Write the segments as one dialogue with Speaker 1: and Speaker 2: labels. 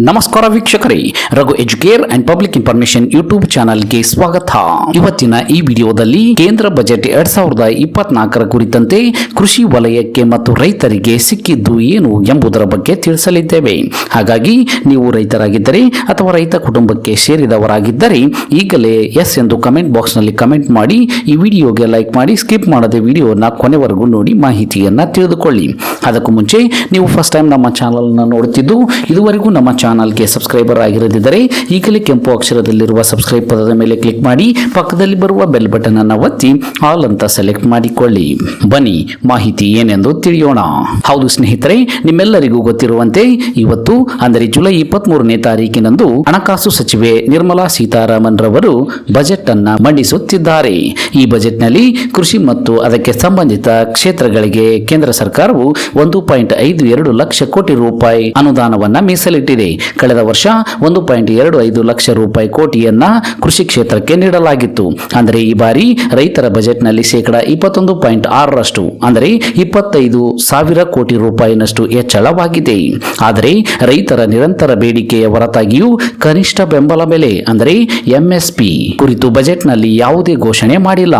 Speaker 1: ನಮಸ್ಕಾರ ವೀಕ್ಷಕರೇ, Raghu educare and public information YouTube ಚಾನಲ್ಗೆ ಸ್ವಾಗತ. ಇವತ್ತಿನ ಈ ವಿಡಿಯೋದಲ್ಲಿ ಕೇಂದ್ರ ಬಜೆಟ್ ಎರಡ್ ಸಾವಿರದ ಇಪ್ಪತ್ನಾಲ್ಕರ ಕುರಿತಂತೆ ಕೃಷಿ ವಲಯಕ್ಕೆ ಮತ್ತು ರೈತರಿಗೆ ಸಿಕ್ಕಿದ್ದು ಏನು ಎಂಬುದರ ಬಗ್ಗೆ ತಿಳಿಸಲಿದ್ದೇವೆ. ಹಾಗಾಗಿ ನೀವು ರೈತರಾಗಿದ್ದರೆ ಅಥವಾ ರೈತ ಕುಟುಂಬಕ್ಕೆ ಸೇರಿದವರಾಗಿದ್ದರೆ ಈಗಲೇ ಎಸ್ ಎಂದು ಕಮೆಂಟ್ ಬಾಕ್ಸ್ನಲ್ಲಿ ಕಮೆಂಟ್ ಮಾಡಿ, ಈ ವಿಡಿಯೋಗೆ ಲೈಕ್ ಮಾಡಿ, ಸ್ಕಿಪ್ ಮಾಡದೆ ವಿಡಿಯೋನ ಕೊನೆವರೆಗೂ ನೋಡಿ ಮಾಹಿತಿಯನ್ನ ತಿಳಿದುಕೊಳ್ಳಿ. ಅದಕ್ಕೂ ಮುಂಚೆ ನೀವು ಫಸ್ಟ್ ಟೈಮ್ ನಮ್ಮ ಚಾನಲ್ನ ನೋಡುತ್ತಿದ್ದು, ಇದುವರೆಗೂ ನಮ್ಮ ಚಾನಲ್ಗೆ ಸಬ್ಸ್ಕ್ರೈಬರ್ ಆಗಿರದಿದ್ದರೆ ಈಗಲೇ ಕೆಂಪು ಅಕ್ಷರದಲ್ಲಿರುವ ಸಬ್ಸ್ಕ್ರೈಬ್ ಪದದ ಮೇಲೆ ಕ್ಲಿಕ್ ಮಾಡಿ ಪಕ್ಕದಲ್ಲಿ ಬರುವ ಬೆಲ್ ಬಟನ್ ಅನ್ನು ಒತ್ತಿ ಆಲ್ ಅಂತ ಸೆಲೆಕ್ಟ್ ಮಾಡಿಕೊಳ್ಳಿ. ಬನ್ನಿ, ಮಾಹಿತಿ ಏನೆಂದು ತಿಳಿಯೋಣ. ಹೌದು ಸ್ನೇಹಿತರೆ, ನಿಮ್ಮೆಲ್ಲರಿಗೂ ಗೊತ್ತಿರುವಂತೆ ಇವತ್ತು, ಅಂದರೆ ಜುಲೈ ಇಪ್ಪತ್ತ್ ಮೂರನೇ ತಾರೀಕಿನಂದು ಹಣಕಾಸು ಸಚಿವೆ ನಿರ್ಮಲಾ ಸೀತಾರಾಮನ್ ರವರು ಬಜೆಟ್ ಅನ್ನ ಮಂಡಿಸುತ್ತಿದ್ದಾರೆ. ಈ ಬಜೆಟ್ನಲ್ಲಿ ಕೃಷಿ ಮತ್ತು ಅದಕ್ಕೆ ಸಂಬಂಧಿತ ಕ್ಷೇತ್ರಗಳಿಗೆ ಕೇಂದ್ರ ಸರ್ಕಾರವು ಒಂದು ಪಾಯಿಂಟ್ ಐದು ಎರಡು ಲಕ್ಷ ಕೋಟಿ ರೂಪಾಯಿ ಅನುದಾನವನ್ನ ಮೀಸಲಿಟ್ಟಿದೆ. ಕಳೆದ ವರ್ಷ ಒಂದು ಪಾಯಿಂಟ್ ಎರಡು ಐದು ಲಕ್ಷ ರೂಪಾಯಿ ಕೋಟಿಯನ್ನ ಕೃಷಿ ಕ್ಷೇತ್ರಕ್ಕೆ ನೀಡಲಾಗಿತ್ತು. ಅಂದರೆ ಈ ಬಾರಿ ರೈತರ ಬಜೆಟ್ನಲ್ಲಿ ಶೇಕಡ ಇಪ್ಪತ್ತೊಂದು ಪಾಯಿಂಟ್ ಆರರಷ್ಟು, ಅಂದರೆ ಇಪ್ಪತ್ತೈದು ಸಾವಿರ ಕೋಟಿ ರೂಪಾಯಿನಷ್ಟು ಹೆಚ್ಚಳವಾಗಿದೆ. ಆದರೆ ರೈತರ ನಿರಂತರ ಬೇಡಿಕೆಯ ಹೊರತಾಗಿಯೂ ಕನಿಷ್ಠ ಬೆಂಬಲ ಬೆಲೆ, ಅಂದರೆ ಎಂಎಸ್ಪಿ ಕುರಿತು ಬಜೆಟ್ನಲ್ಲಿ ಯಾವುದೇ ಘೋಷಣೆ ಮಾಡಿಲ್ಲ.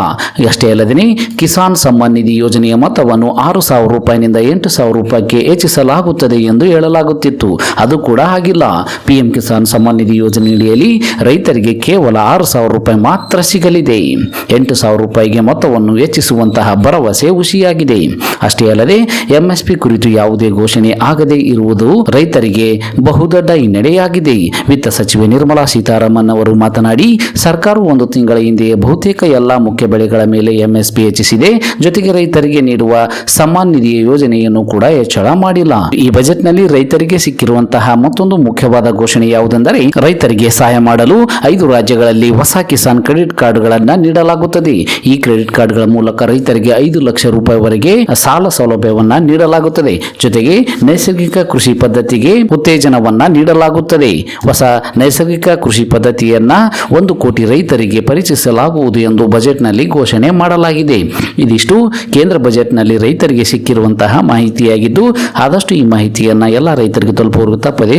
Speaker 1: ಅಷ್ಟೇ ಅಲ್ಲದೆ ಕಿಸಾನ್ ಸಮ್ಮಾನ್ ನಿಧಿ ಯೋಜನೆಯ ಮೊತ್ತವನ್ನು ಆರು ಸಾವಿರ ರೂಪಾಯಿನಿಂದ ಎಂಟು ಸಾವಿರ ರೂಪಾಯಿಗೆ ಹೆಚ್ಚಿಸಲಾಗುತ್ತದೆ ಎಂದು ಹೇಳಲಾಗುತ್ತಿತ್ತು. ಅದು ಕೂಡ ಆಗಿಲ್ಲ. ಪಿಎಂ ಕಿಸಾನ್ ಸಮ್ಮಾನ್ ನಿಧಿ ಯೋಜನೆಯಡಿಯಲ್ಲಿ ರೈತರಿಗೆ ಕೇವಲ ಆರು ಸಾವಿರ ರೂಪಾಯಿ ಮಾತ್ರ ಸಿಗಲಿದೆ. ಎಂಟು ಸಾವಿರ ರೂಪಾಯಿಗೆ ಮೊತ್ತವನ್ನು ಹೆಚ್ಚಿಸುವಂತಹ ಭರವಸೆ ಹುಸಿಯಾಗಿದೆ. ಅಷ್ಟೇ ಅಲ್ಲದೆ, ಎಂಎಸ್ಪಿ ಕುರಿತು ಯಾವುದೇ ಘೋಷಣೆ ಆಗದೇ ಇರುವುದು ರೈತರಿಗೆ ಬಹುದೊಡ್ಡ ಹಿನ್ನಡೆಯಾಗಿದೆ. ವಿತ್ತ ಸಚಿವೆ ನಿರ್ಮಲಾ ಸೀತಾರಾಮನ್ ಅವರು ಮಾತನಾಡಿ ಸರ್ಕಾರವು ಒಂದು ತಿಂಗಳ ಹಿಂದೆಯೇ ಬಹುತೇಕ ಎಲ್ಲಾ ಮುಖ್ಯ ಬೆಳೆಗಳ ಮೇಲೆ ಎಂಎಸ್ಪಿ ಹೆಚ್ಚಿಸಿದೆ. ಜೊತೆಗೆ ರೈತರಿಗೆ ನೀಡುವ ಸಮ್ಮಾನ್ ನಿಧಿಯ ಯೋಜನೆಯನ್ನು ಕೂಡ ಹೆಚ್ಚಳ ಮಾಡಿಲ್ಲ. ಈ ಬಜೆಟ್ನಲ್ಲಿ ರೈತರಿಗೆ ಸಿಕ್ಕಿರುವಂತಹ ಮತ್ತೊಂದು ಮುಖ್ಯವಾದ ಘೋಷಣೆ ಯಾವುದೆಂದರೆ, ರೈತರಿಗೆ ಸಹಾಯ ಮಾಡಲು ಐದು ರಾಜ್ಯಗಳಲ್ಲಿ ಹೊಸ ಕಿಸಾನ್ ಕ್ರೆಡಿಟ್ ಕಾರ್ಡ್ಗಳನ್ನು ನೀಡಲಾಗುತ್ತದೆ. ಈ ಕ್ರೆಡಿಟ್ ಕಾರ್ಡ್ಗಳ ಮೂಲಕ ರೈತರಿಗೆ ಐದು ಲಕ್ಷ ರೂಪಾಯಿವರೆಗೆ ಸಾಲ ಸೌಲಭ್ಯವನ್ನ ನೀಡಲಾಗುತ್ತದೆ. ಜೊತೆಗೆ ನೈಸರ್ಗಿಕ ಕೃಷಿ ಪದ್ಧತಿಗೆ ಉತ್ತೇಜನವನ್ನ ನೀಡಲಾಗುತ್ತದೆ. ಹೊಸ ನೈಸರ್ಗಿಕ ಕೃಷಿ ಪದ್ಧತಿಯನ್ನ ಒಂದು ಕೋಟಿ ರೈತರಿಗೆ ಪರಿಚಯಿಸಲಾಗುವುದು ಎಂದು ಬಜೆಟ್ನಲ್ಲಿ ಘೋಷಣೆ ಮಾಡಲಾಗಿದೆ. ಇದಿಷ್ಟು ಕೇಂದ್ರ ಬಜೆಟ್ನಲ್ಲಿ ರೈತರಿಗೆ ಸಿಕ್ಕಿರುವಂತಹ ಮಾಹಿತಿಯಾಗಿದ್ದು, ಆದಷ್ಟು ಈ ಮಾಹಿತಿಯನ್ನ ಎಲ್ಲ ರೈತರಿಗೆ ತಲುಪುವ ತಪ್ಪದೇ